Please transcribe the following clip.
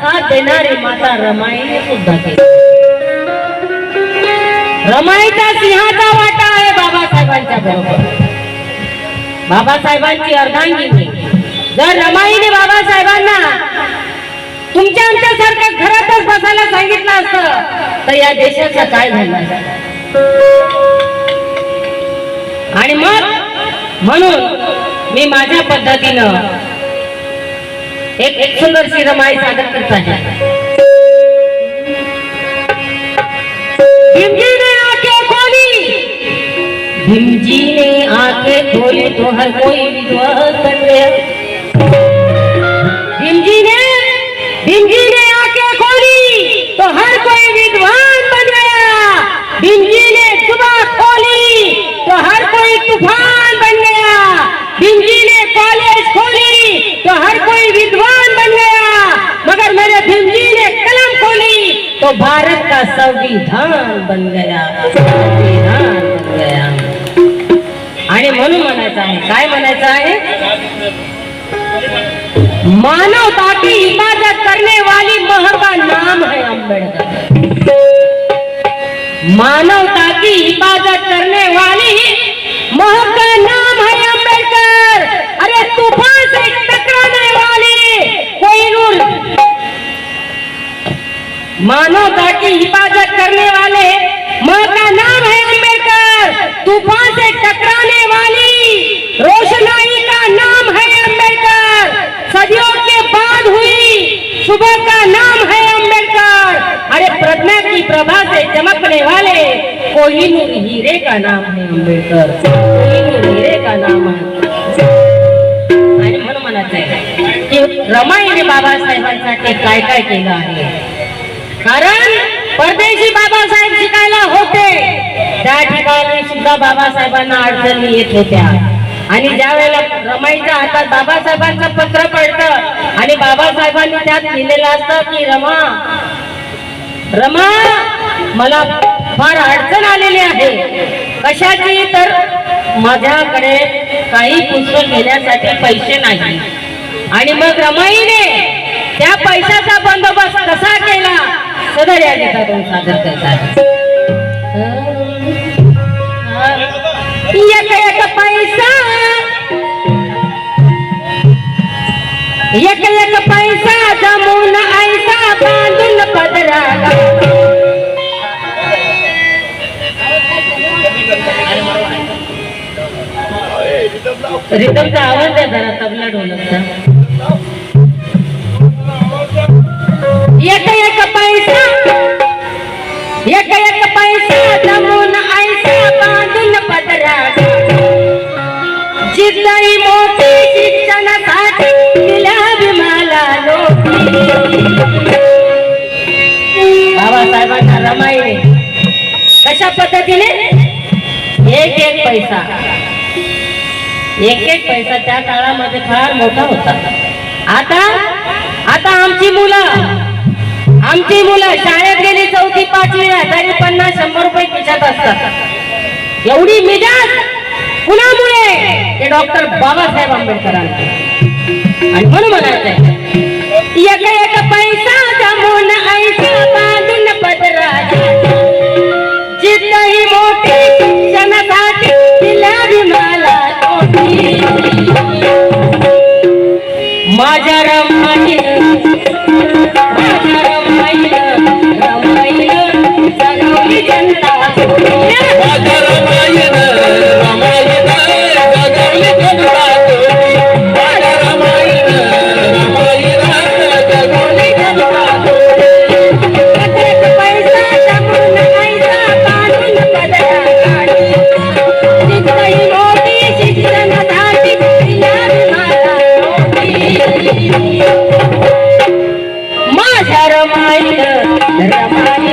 साथ देणारी माता रमाईने सुद्धा केली रमाईचा सिंहाचा वाटा आहे बाबासाहेबांच्या बरोबर. बाबासाहेबांची अर्धांगिनी. जर रमाईने बाबासाहेबांना तुमच्या आमच्यासारखं घरातच बसायला सांगितलं असतं तर या देशाचं काय झालं? आणि मग म्हणून मी माझ्या पद्धतीनं एक एक सुंदरशी रमाई सादर करता है। भीमजी ने आके खोली तो हर कोई विद्वान बन गया तो भारत का संविधान बन गया संविधान बन गया. आणि म्हणून म्हणायचं आहे काय म्हणायचं आहे? मानवता की हिफाजत करने वाली महर का नाम है आंबेडकर. मानवता मानवता की हिफाजत करने वाले माँ का नाम है अंबेडकर तूफ़ान से टकराने वाली रोशनाई का नाम है अंबेडकर सदियों के बाद हुई सुबह का नाम है अंबेडकर अरे प्रज्ञा की प्रभा से चमकने वाले कोहिनूर हीरे का नाम है अंबेडकर हीरे का नाम है। आणि म्हणून म्हणायचं आहे की रमाईने बाबासाहेबांसाठी काय काय केलं आहे? कारण परदेशी बाबासाहेब शिकायला होते. त्या ठिकाणी सुद्धा बाबासाहेबांना अडचणी येत होत्या. आणि ज्या वेळेला रमाईच्या हातात बाबासाहेबांचं पत्र पडतं आणि बाबासाहेबांनी त्यात लिहिलेलं असतं की रमा रमा मला फार अडचण आलेली आहे. कशाची? तर माझ्याकडे काही पुस्तक घेण्यासाठी पैसे नाही. आणि मग रमाईने त्या पैशाचा बंदोबस्त कसा केला? सदर या गीतातून सादर करतात एक एक पैसा. एक एक पैसा जमून ऐसा बांधून पदरा रिदमचा आवाज आहे जरा तबला ढोलकचा. पैसा. एक एक पैसा त्या काळामध्ये फार मोठा होता. आता आता आमची मुलं आमची मुलं शाळेत गेली चौथी पाचवीला तरी पन्नास शंभर रुपये खिशात असतात. एवढी मिजाज कुणामुळे? ते डॉक्टर बाबासाहेब आंबेडकरांचे. आणि म्हणून म्हणायचंय एक एक पैसा माझ्या